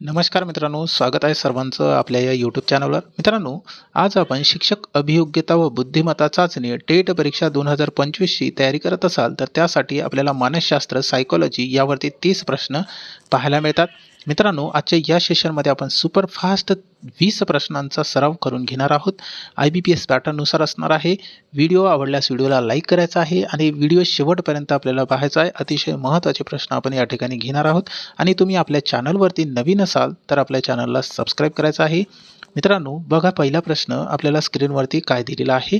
नमस्कार मित्रांनो स्वागत आहे सर्वांचं आपल्या या यूट्यूब चॅनलवर मित्रांनो आज आपण शिक्षक अभियोग्यता व बुद्धिमत्ता चाचणी टेट परीक्षा दोन हजार पंचवीसची तयारी करत असाल तर त्यासाठी आपल्याला मानसशास्त्र सायकोलॉजी यावरती तीस प्रश्न पाहायला मिळतात. मित्रांनो आजच्या या सेशनमध्ये आपण सुपरफास्ट वीस प्रश्नांचा सराव करून घेणार आहोत. आय बी पी एस पॅटर्ननुसार असणार आहे. व्हिडिओ आवडल्यास व्हिडिओला लाईक करायचा आहे आणि व्हिडिओ शेवटपर्यंत आपल्याला पाहायचा आहे. अतिशय महत्त्वाचे प्रश्न आपण या ठिकाणी घेणार आहोत. आणि तुम्ही आपल्या चॅनलवरती नवीन असाल तर आपल्या चॅनलला सबस्क्राईब करायचं आहे. मित्रांनो बघा पहिला प्रश्न आपल्याला स्क्रीनवरती काय दिलेला आहे.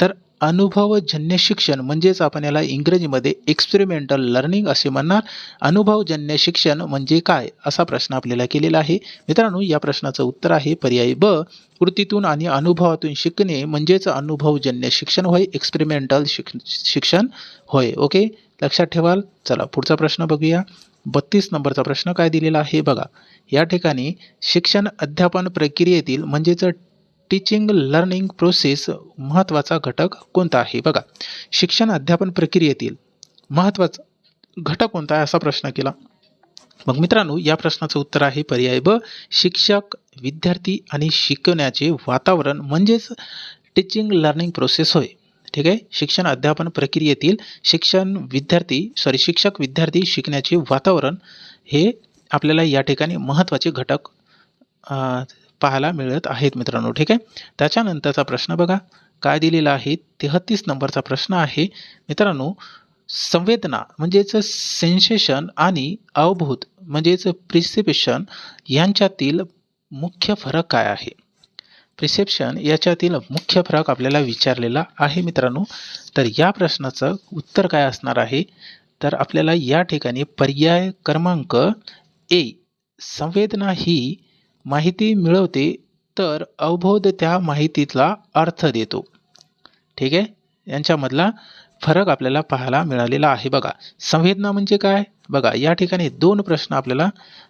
तर अनुभवजन्य शिक्षण म्हणजेच आपण याला इंग्रजीमध्ये एक्सपेरिमेंटल लर्निंग असे म्हणणार. अनुभवजन्य शिक्षण म्हणजे काय? असा प्रश्न आपल्याला केलेला आहे. मित्रांनो या प्रश्नाचं उत्तर आहे पर्याय ब कृतीतून आणि अनुभवातून शिकणे म्हणजेच अनुभवजन्य शिक्षण होय एक्सपेरिमेंटल शिक शिक्षण होय. ओके? लक्षात ठेवाल? चला पुढचा प्रश्न बघूया. बत्तीस नंबरचा प्रश्न काय दिलेला आहे? बघा या ठिकाणी शिक्षण अध्यापन प्रक्रियेतील म्हणजेच टीचिंग लर्निंग प्रोसेस महत्त्वाचा घटक कोणता आहे? बघा शिक्षण अध्यापन प्रक्रियेतील महत्त्वाचा घटक कोणता आहे असा प्रश्न केला. मग मित्रांनो या प्रश्नाचं उत्तर आहे पर्याय ब शिक्षक विद्यार्थी आणि शिकवण्याचे वातावरण म्हणजेच टीचिंग लर्निंग प्रोसेस होय. ठीक आहे? शिक्षण अध्यापन प्रक्रियेतील शिक्षण विद्यार्थी सॉरी शिक्षक विद्यार्थी शिकण्याचे वातावरण हे आपल्याला या ठिकाणी महत्त्वाचे घटक पाहायला मिळत आहेत मित्रांनो ठीक आहे? त्याच्यानंतरचा प्रश्न बघा. काय दिलेला आहे? तेहतीस नंबरचा प्रश्न आहे. मित्रांनो संवेदना म्हणजेच सेन्सेशन आणि अवभूत म्हणजेच प्रिसिपेशन यांच्यातील मुख्य फरक काय आहे? प्रिसेप्शन याच्यातील मुख्य फरक आपल्याला विचारलेला आहे मित्रांनो. तर या प्रश्नाचं उत्तर काय असणार आहे? तर आपल्याला या ठिकाणी पर्याय क्रमांक ए संवेदना ही माहिती मिळवते तर अवबोध त्या माहितीतला अर्थ देतो. ठीक आहे? यांच्यामधला फरक आपल्याला पाहायला मिळालेला आहे बघा. संवेदना म्हणजे काय? बघा या ठिकाणी दोन प्रश्न आपल्याला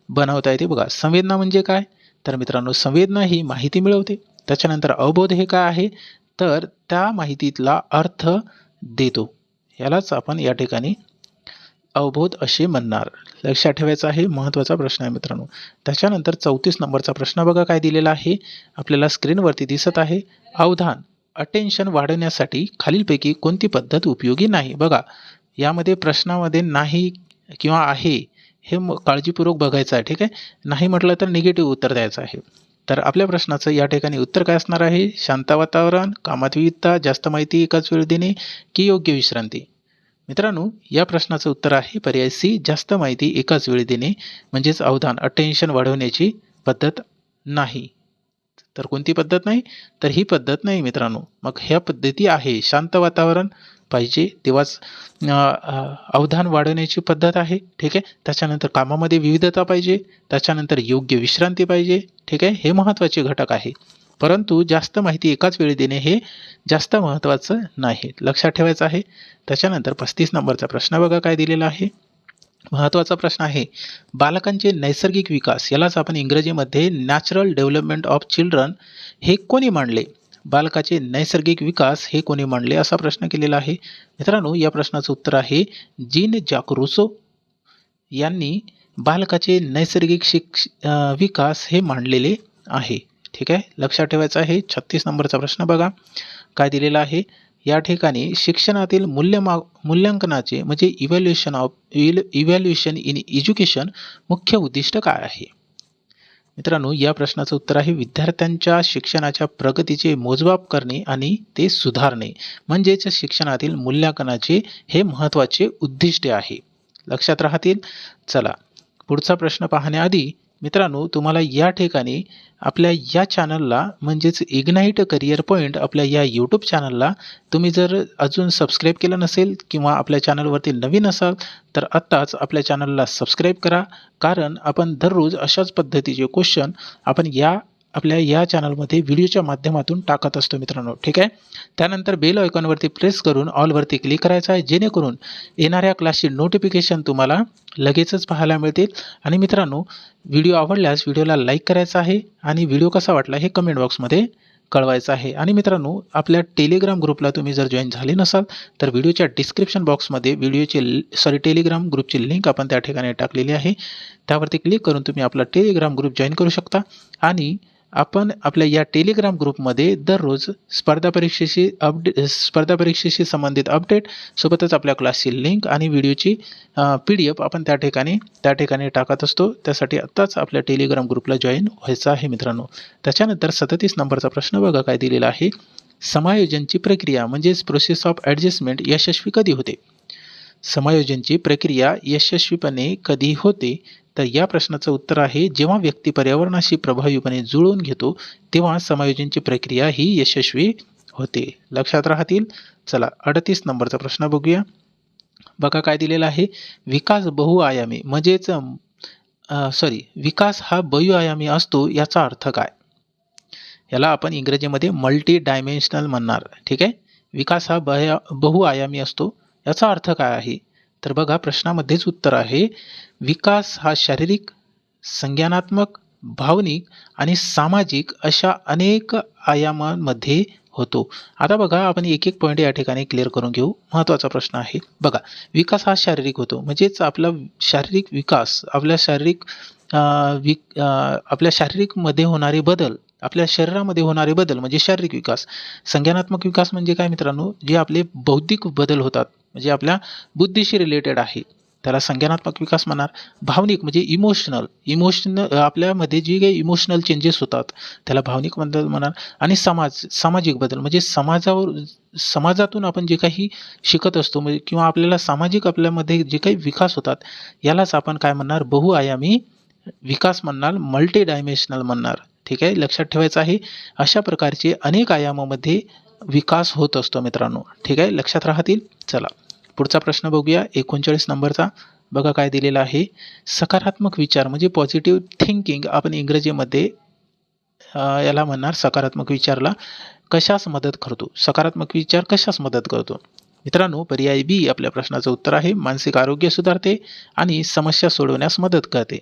बनवता येते बघा. संवेदना म्हणजे काय? तर मित्रांनो संवेदना ही माहिती मिळवते. त्याच्यानंतर अवबोध हे काय आहे? तर त्या माहितीतला अर्थ देतो. यालाच आपण या ठिकाणी अवबोध असे म्हणणार. लक्षात ठेवायचं आहे महत्त्वाचा प्रश्न आहे मित्रांनो. त्याच्यानंतर चौतीस नंबरचा प्रश्न बघा काय दिलेला आहे. आपल्याला स्क्रीनवरती दिसत आहे अवधान अटेन्शन वाढवण्यासाठी खालीलपैकी कोणती पद्धत उपयोगी नाही? बघा यामध्ये प्रश्नामध्ये नाही किंवा आहे हे म- काळजीपूर्वक बघायचं आहे ठीक आहे? नाही म्हटलं तर निगेटिव्ह उत्तर द्यायचं आहे. तर आपल्या प्रश्नाचं या ठिकाणी उत्तर काय असणार आहे? शांत वातावरण कामात विविधता जास्त माहिती एकाच वेळी देणे की योग्य विश्रांती? मित्रांनो या प्रश्नाचं उत्तर आहे. पर्याय सी जास्त माहिती एकाच वेळी देणे म्हणजेच अवधान अटेन्शन वाढवण्याची पद्धत नाही. तर कोणती पद्धत नाही? तर ही पद्धत नाही मित्रांनो. मग ह्या पद्धती आहे शांत वातावरण पाहिजे तेव्हाच अवधान वाढवण्याची पद्धत आहे ठीक आहे? त्याच्यानंतर कामामध्ये विविधता पाहिजे त्याच्यानंतर योग्य विश्रांती पाहिजे ठीक आहे? हे महत्त्वाचे घटक आहे. परंतु जास्त माहिती एकाच वेळी देणे हे जास्त महत्त्वाचं नाही. लक्षात ठेवायचं आहे. त्याच्यानंतर पस्तीस नंबरचा प्रश्न बघा काय दिलेला आहे. महत्त्वाचा प्रश्न आहे. बालकांचे नैसर्गिक विकास यालाच आपण इंग्रजीमध्ये नॅचरल डेव्हलपमेंट ऑफ चिल्ड्रन हे कोणी मांडले? बालकाचे नैसर्गिक विकास हे कोणी मांडले? असा प्रश्न केलेला आहे. मित्रांनो या प्रश्नाचं उत्तर आहे जीन जॅकरुसो. यांनी बालकाचे नैसर्गिक शिक्ष विकास हे मांडलेले आहे. ठीक आहे? लक्षात ठेवायचं आहे छत्तीस नंबरचा प्रश्न बघा. काय दिलेला आहे? या ठिकाणी शिक्षणातील मूल्यमा मूल्यांकनाचे म्हणजे evaluation of evaluation in education मुख्य उद्दिष्ट काय आहे? मित्रांनो या प्रश्नाचं उत्तर आहे विद्यार्थ्यांच्या शिक्षणाच्या प्रगतीचे मोजमाप करणे आणि ते सुधारणे. म्हणजेच शिक्षणातील मूल्यांकनाचे हे महत्त्वाचे उद्दिष्ट आहे. लक्षात राहतील? चला पुढचा प्रश्न पाहण्याआधी मित्रांनो तुम्हाला या ठिकाणी आपल्या या चॅनलला म्हणजेच इग्नाईट करिअर पॉईंट आपल्या या यूट्यूब चॅनलला तुम्ही जर अजून सबस्क्राईब केलं नसेल किंवा आपल्या चॅनलवरती नवीन असाल तर आत्ताच आपल्या चॅनलला सबस्क्राईब करा. कारण आपण दररोज अशाच पद्धतीचे क्वेश्चन आपण या आपल्या या चॅनलमध्ये व्हिडिओच्या माध्यमातून टाकत असतो मित्रांनो ठीक आहे? त्यानंतर बेल आयकॉनवरती प्रेस करून ऑलवरती क्लिक करायचं आहे जेणेकरून येणाऱ्या क्लासची नोटिफिकेशन तुम्हाला लगेचच पाहायला मिळतील. आणि मित्रांनो व्हिडिओ आवडल्यास व्हिडिओला लाईक करायचा आहे आणि व्हिडिओ कसा वाटला हे कमेंट बॉक्समध्ये कळवायचं आहे. आणि मित्रांनो आपल्या टेलिग्राम ग्रुपला तुम्ही जर जॉईन झाले नसाल तर व्हिडिओच्या डिस्क्रिप्शन बॉक्समध्ये व्हिडिओची सॉरी टेलिग्राम ग्रुपची लिंक आपण त्या ठिकाणी टाकलेली आहे. त्यावरती क्लिक करून तुम्ही आपला टेलिग्राम ग्रुप जॉईन करू शकता. आणि आपण आपल्या या टेलिग्राम ग्रुपमध्ये दररोज स्पर्धा परीक्षेशी अपडे स्पर्धा परीक्षेशी संबंधित अपडेट सोबतच आपल्या क्लासची लिंक आणि व्हिडिओची पी डी एफ आपण त्या ठिकाणी त्या ठिकाणी टाकत असतो. त्यासाठी आत्ताच आपल्या टेलिग्राम ग्रुपला जॉईन व्हायचं आहे मित्रांनो. त्याच्यानंतर सदतीस नंबरचा प्रश्न बघा काय दिलेला आहे. समायोजनची प्रक्रिया म्हणजेच प्रोसेस ऑफ ॲडजस्टमेंट यशस्वी कधी होते? समायोजनची प्रक्रिया यशस्वीपणे कधी होते? तर या प्रश्नाचं उत्तर आहे जेव्हा व्यक्ती पर्यावरणाशी प्रभावीपणे जुळवून घेतो तेव्हा समायोजनची प्रक्रिया ही यशस्वी होते. लक्षात राहतील? चला अडतीस नंबरचा प्रश्न बघूया. बघा काय दिलेला आहे. विकास बहुआयामी म्हणजेच सॉरी विकास हा बहुआयामी असतो याचा अर्थ काय? याला आपण इंग्रजीमध्ये मल्टी डायमेन्शनल म्हणणार. ठीक आहे? विकास हा बया बहुआयामी असतो. याचा अर्थ काय आहे? तर बघा प्रश्नामध्येच उत्तर आहे. विकास हा शारीरिक संज्ञानात्मक भावनिक आणि सामाजिक अशा अनेक आयामांमध्ये होतो. आता बघा आपण एक एक पॉईंट या ठिकाणी क्लिअर करून घेऊ. महत्त्वाचा प्रश्न आहे. बघा विकास हा शारीरिक होतो. म्हणजेच आपला शारीरिक विकास आपल्या शारीरिक विक आपल्या शारीरिकमध्ये होणारे बदल आपल्या शरीरामध्ये होणारे बदल म्हणजे शारीरिक विकास. संज्ञानात्मक विकास म्हणजे काय मित्रांनो? जे आपले बौद्धिक बदल होतात म्हणजे आपल्या बुद्धीशी रिलेटेड आहे. त्याला संज्ञानात्मक विकास म्हणणार. भावनिक म्हणजे इमोशनल इमोशनल आपल्यामध्ये जी काही इमोशनल चेंजेस होतात त्याला भावनिक बदल म्हणणार. आणि समाज सामाजिक बदल म्हणजे समाजावर समाजातून आपण जे काही शिकत असतो म्हणजे किंवा आपल्याला सामाजिक आपल्यामध्ये जे काही विकास होतात यालाच आपण काय म्हणणार? बहुआयामी विकास म्हणणार मल्टी डायमेन्शनल म्हणणार. ठीक आहे? लक्षात ठेवायचं आहे. अशा प्रकारचे अनेक आयामामध्ये विकास होत असतो मित्रांनो. ठीक आहे? लक्षात राहतील? चला. पुढचा प्रश्न बघूया. एकोणचाळीस नंबरचा. बघा काय दिलेला आहे. सकारात्मक विचार म्हणजे पॉझिटिव्ह थिंकिंग आपण इंग्रजीमध्ये याला म्हणणार सकारात्मक विचारला. कशास मदत करतो? सकारात्मक विचार कशास मदत करतो? मित्रांनो पर्याय बी आपल्या प्रश्नाचं उत्तर आहे. मानसिक आरोग्य सुधारते आणि समस्या सोडवण्यास मदत करते.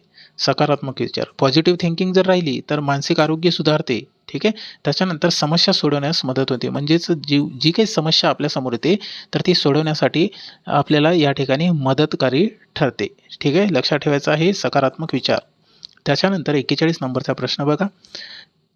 सकारात्मक विचार. पॉझिटिव्ह थिंकिंग जर राहिली तर मानसिक आरोग्य सुधारते. ठीक आहे? त्याच्यानंतर समस्या सोडवण्यास मदत होते. म्हणजेच जी जी काही समस्या आपल्यासमोर येते तर ती सोडवण्यासाठी आपल्याला या ठिकाणी मदतकारी ठरते. ठीक आहे? लक्षात ठेवायचं आहे सकारात्मक विचार. त्याच्यानंतर एक्केचाळीस नंबरचा प्रश्न बघा.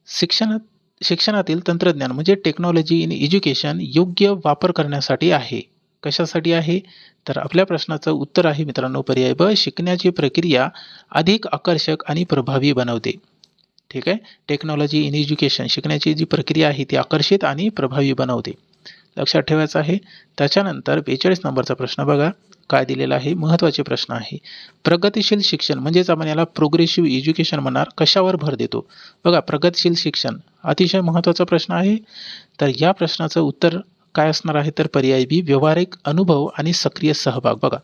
शिक्षणात शिक्षणातील तंत्रज्ञान म्हणजे टेक्नॉलॉजी इन एज्युकेशन योग्य वापर करण्यासाठी आहे. कशासाठी आहे? तर आपल्या प्रश्नाचं उत्तर आहे मित्रांनो पर्याय ब शिकण्याची प्रक्रिया अधिक आकर्षक आणि प्रभावी बनवते. ठीक आहे? टेक्नॉलॉजी इन एज्युकेशन शिकण्याची जी प्रक्रिया आहे ती आकर्षित आणि प्रभावी बनवते. लक्षात ठेवायचं आहे त्याच्यानंतर बेचाळीस नंबरचा प्रश्न बघा. काय दिलेला आहे? महत्त्वाचे प्रश्न आहे. प्रगतिशील शिक्षण म्हणजेच आपण याला प्रोग्रेसिव्ह एज्युकेशन म्हणणार कशावर भर देतो? बघा प्रगतशील शिक्षण अतिशय महत्त्वाचा प्रश्न आहे. तर या प्रश्नाचं उत्तर काय असणार आहे तर पर्याय बी व्यवहारिक अनुभव आणि सक्रिय सहभाग. बघा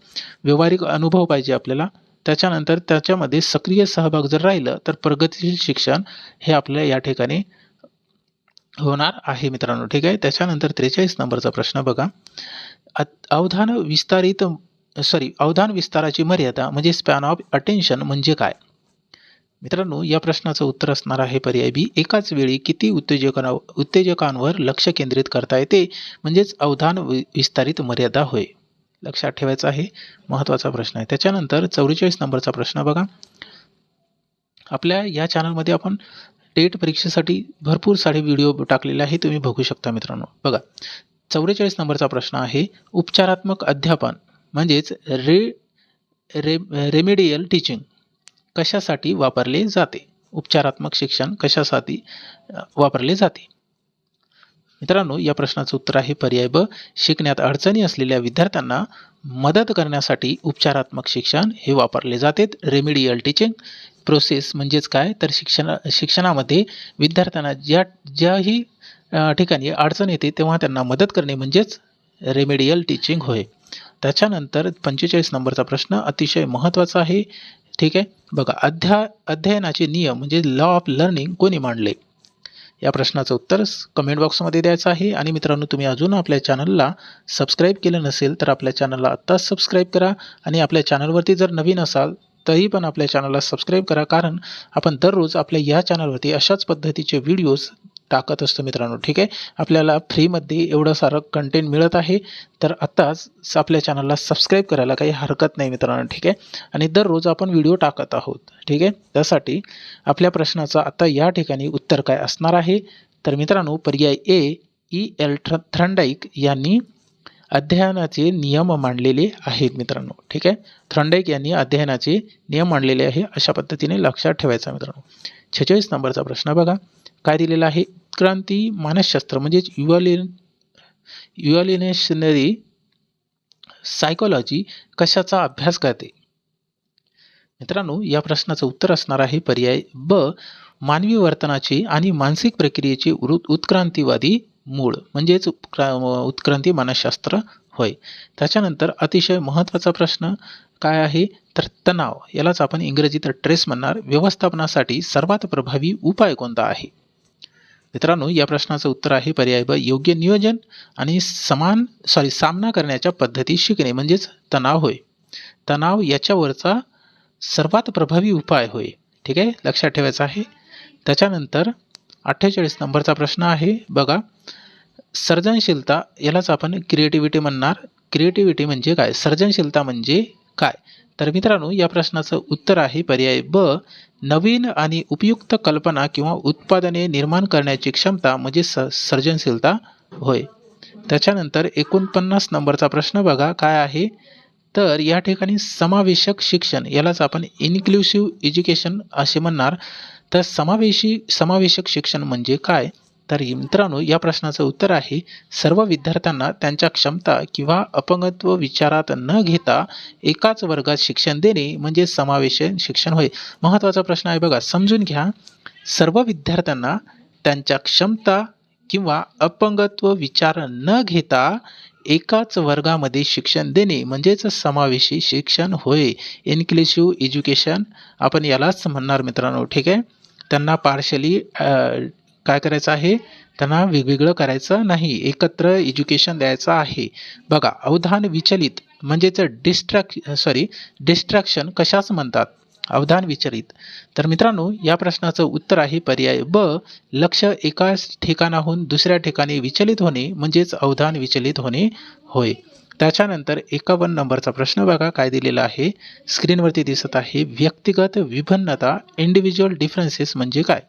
व्यवहारिक अनुभव पाहिजे आपल्याला. त्याच्यानंतर त्याच्यामध्ये सक्रिय सहभाग जर राहिलं तर प्रगतीशील शिक्षण हे आपल्या या ठिकाणी होणार आहे मित्रांनो. ठीक आहे? त्याच्यानंतर त्रेचाळीस नंबरचा प्रश्न बघा. अवधान विस्तारित सॉरी अवधान विस्ताराची मर्यादा म्हणजे स्पॅन ऑफ अटेन्शन म्हणजे काय? मित्रांनो या प्रश्नाचं उत्तर असणार आहे पर्याय बी. एकाच वेळी किती उत्तेजकां उत्तेजकांवर लक्ष केंद्रित करता येते? म्हणजेच अवधान विस्तारित मर्यादा होय. लक्षात ठेवायचं आहे. महत्त्वाचा प्रश्न आहे. त्याच्यानंतर चौवेचाळीस नंबरचा प्रश्न बघा. आपल्या या चॅनलमध्ये आपण टेट परीक्षेसाठी भरपूर सारे व्हिडिओ टाकलेले आहे. तुम्ही बघू शकता मित्रांनो. बघा. चौवेचाळीस नंबरचा प्रश्न आहे. उपचारात्मक अध्यापन म्हणजेच रे रे रेमेडियल टीचिंग कशासाठी वापरले जाते? उपचारात्मक शिक्षण कशासाठी वापरले जाते? मित्रांनो या प्रश्नाचं उत्तर आहे पर्याय ब शिकण्यात अडचणी असलेल्या विद्यार्थ्यांना मदत करण्यासाठी उपचारात्मक शिक्षण हे वापरले जाते रेमिडियल टीचिंग प्रोसेस म्हणजेच काय? तर शिक्षण शिक्षणामध्ये विद्यार्थ्यांना ज्या ज्याही ठिकाणी अडचण येते तेव्हा त्यांना मदत करणे म्हणजेच रेमेडियल टीचिंग होय. त्याच्यानंतर पंचेचाळीस नंबरचा प्रश्न अतिशय महत्त्वाचा आहे. ठीक आहे? बघा अध्या अध्ययनाचे नियम म्हणजे लॉ ऑफ लर्निंग कोणी मांडले? या प्रश्नाचं उत्तर कमेंट बॉक्समध्ये द्यायचं आहे. आणि मित्रांनो तुम्ही अजून आपल्या चॅनलला सबस्क्राईब केलं नसेल तर आपल्या चॅनलला आत्ताच सबस्क्राईब करा. आणि आपल्या चॅनलवरती जर नवीन असाल तरी पण आपल्या चॅनलला सबस्क्राईब करा. कारण आपण दररोज आपल्या या चॅनलवरती अशाच पद्धतीचे व्हिडिओज टाकत असतो मित्रांनो ठीक आहे? आपल्याला फ्रीमध्ये एवढं सारं कंटेंट मिळत आहे तर आत्ताच आपल्या चॅनलला सबस्क्राईब करायला काही हरकत नाही मित्रांनो ठीक आहे? आणि दररोज आपण व्हिडिओ टाकत आहोत ठीक आहे? त्यासाठी आपल्या प्रश्नाचं आता या ठिकाणी उत्तर काय असणार आहे? तर मित्रांनो पर्याय ए ई एल थ्र थ्रंडाईक यांनी अध्ययनाचे नियम मांडलेले आहेत मित्रांनो ठीक आहे? थ्रंडाईक यांनी अध्ययनाचे नियम मांडलेले आहे अशा पद्धतीने लक्षात ठेवायचा मित्रांनो. छेचाळीस नंबरचा प्रश्न बघा. काय दिलेला आहे? उत्क्रांती मानसशास्त्र म्हणजेच युवालिन युवालिनेशनरी सायकोलॉजी कशाचा अभ्यास करते? मित्रांनो या प्रश्नाचं उत्तर असणार आहे पर्याय ब मानवी वर्तनाचे आणि मानसिक प्रक्रियेचे उत्क्रांतीवादी मूळ म्हणजेच उत्क्रांती मानसशास्त्र होय. त्याच्यानंतर अतिशय महत्त्वाचा प्रश्न काय आहे? तर तणाव यालाच आपण इंग्रजीत ट्रेस म्हणणार. व्यवस्थापनासाठी सर्वात प्रभावी उपाय कोणता आहे? मित्रांनो या प्रश्नाचं उत्तर आहे पर्याय ब योग्य नियोजन आणि समान सॉरी सामना करण्याच्या पद्धती शिकणे म्हणजेच तणाव होय. तणाव याच्यावरचा सर्वात प्रभावी उपाय होय. ठीक आहे? लक्षात ठेवायचं आहे. त्याच्यानंतर अठ्ठेचाळीस नंबरचा प्रश्न आहे. बघा सर्जनशीलता यालाच आपण क्रिएटिव्हिटी म्हणणार. क्रिएटिव्हिटी म्हणजे काय? सर्जनशीलता म्हणजे काय? तर मित्रांनो या प्रश्नाचं उत्तर आहे पर्याय ब नवीन आणि उपयुक्त कल्पना किंवा उत्पादने निर्माण करण्याची क्षमता म्हणजे स सर्जनशीलता होय. त्याच्यानंतर एकोणपन्नास नंबरचा प्रश्न बघा काय आहे? तर या ठिकाणी समावेशक शिक्षण यालाच आपण इन्क्लुसिव्ह एज्युकेशन असे म्हणणार. तर समावेशी समावेशक शिक्षण म्हणजे काय? तर मित्रांनो या प्रश्नाचं उत्तर आहे सर्व विद्यार्थ्यांना त्यांच्या क्षमता किंवा अपंगत्व विचारात न घेता एकाच वर्गात शिक्षण देणे म्हणजे समावेशन शिक्षण होय. महत्त्वाचा प्रश्न आहे बघा समजून घ्या. सर्व विद्यार्थ्यांना त्यांच्या क्षमता किंवा अपंगत्व विचार न घेता एकाच वर्गामध्ये शिक्षण देणे म्हणजेच समावेशी शिक्षण होय. इन्क्लुसिव्ह एज्युकेशन आपण यालाच म्हणणार मित्रांनो ठीक आहे? त्यांना पार्शली काय करायचं आहे? त्यांना वेगवेगळं करायचं नाही. एकत्र एज्युकेशन द्यायचं आहे. बघा अवधान विचलित म्हणजेच डिस्ट्रॅक सॉरी डिस्ट्रॅक्शन कशाच म्हणतात? अवधान विचलित. तर मित्रांनो या प्रश्नाचं उत्तर आहे पर्याय ब लक्ष एकाच ठिकाणाहून दुसऱ्या ठिकाणी विचलित होणे म्हणजेच अवधान विचलित होणे होय. त्याच्यानंतर एकावन्न नंबरचा प्रश्न बघा काय दिलेला आहे? स्क्रीनवरती दिसत आहे व्यक्तिगत विभिन्नता इंडिव्हिज्युअल डिफरन्सेस म्हणजे काय?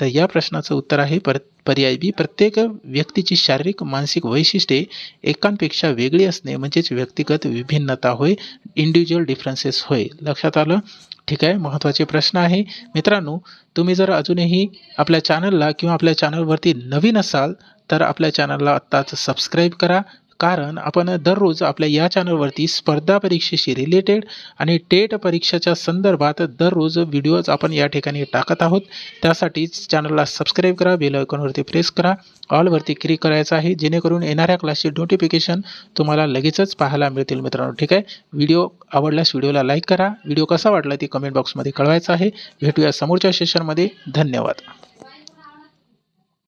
तर या प्रश्नाचं उत्तर आहे पर पर्याय बी. प्रत्येक व्यक्तीची शारीरिक मानसिक वैशिष्ट्ये एकांपेक्षा वेगळी असणे म्हणजेच व्यक्तिगत विभिन्नता होय इंडिव्हिज्युअल डिफरन्सेस होय. लक्षात आलं? ठीक आहे महत्त्वाचे प्रश्न आहे. मित्रांनो तुम्ही जर अजूनही आपल्या चॅनलला किंवा आपल्या चॅनलवरती नवीन असाल तर आपल्या चॅनलला आत्ताच सबस्क्राईब करा. कारण आपण दररोज आपल्या या चॅनलवरती स्पर्धा परीक्षेशी रिलेटेड आणि टेट परीक्षेच्या संदर्भात दररोज व्हिडिओज आपण या ठिकाणी टाकत आहोत. त्यासाठीच चॅनलला सबस्क्राईब करा बेल आयकॉनवरती प्रेस करा ऑलवरती क्लिक करायचं आहे जेणेकरून येणाऱ्या क्लासची नोटिफिकेशन तुम्हाला लगेचच पाहायला मिळतील मित्रांनो. ठीक आहे? व्हिडिओ आवडल्यास व्हिडिओला लाईक करा. व्हिडिओ कसा वाटला ती कमेंट बॉक्समध्ये कळवायचा आहे. भेटूया समोरच्या सेशनमध्ये धन्यवाद.